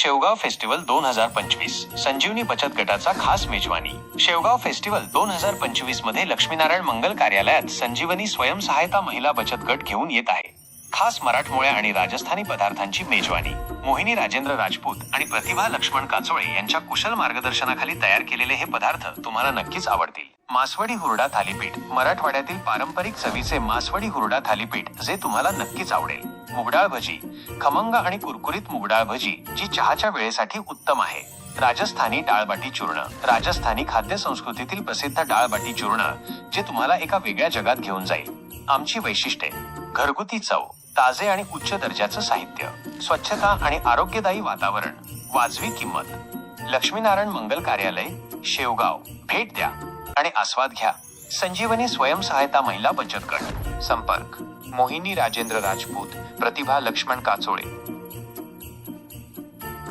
Shevgaon festival दोन हजार पंचवीस. संजीवनी बचत गटाचा खास मेजवानी. शेवगाव फेस्टिवल दोन हजार पंचवीसमध्ये लक्ष्मीनारायण मंगल कार्यालयात संजीवनी स्वयंसहायता महिला बचत गट घेऊन येत आहे. खास मराठमोळ्या आणि राजस्थानी पदार्थांची मेजवानी. मोहिनी राजेंद्र राजपूत आणि प्रतिभा लक्ष्मण काचोळे यांच्या कुशल मार्गदर्शनाखाली तयार केलेले हे पदार्थ तुम्हाला नक्कीच आवडतील. मासवडी हुरडा थालीपीठ. मराठवाड्यातील पारंपरिक चवीचे मासवडी हुरडा थालीपीठ जे तुम्हाला नक्कीच आवडेल. मुगडाळ भजी. खमंग आणि कुरकुरीत मुगडाळ भजी जी चहाच्या वेळेसाठी उत्तम आहे. राजस्थानी डाळबाटी चूर्ण. राजस्थानी खाद्य संस्कृतीतील प्रसिद्ध डाळबाटी चूर्ण जे तुम्हाला एका वेगळ्या जगात घेऊन जाईल. आमची वैशिष्ट्ये. घरगुती चव. ताजे आणि उच्च दर्जाचं साहित्य स्वच्छता आणि आरोग्यदायी वातावरण वाजवी किंमत. लक्ष्मीनारायण मंगल कार्यालय शेवगाव. भेट द्या आणि आस्वाद घ्या. संजीवनी स्वयंसहायता महिला बचत गट. संपर्क. मोहिनी राजेंद्र राजपूत. प्रतिभा लक्ष्मण काचोळे.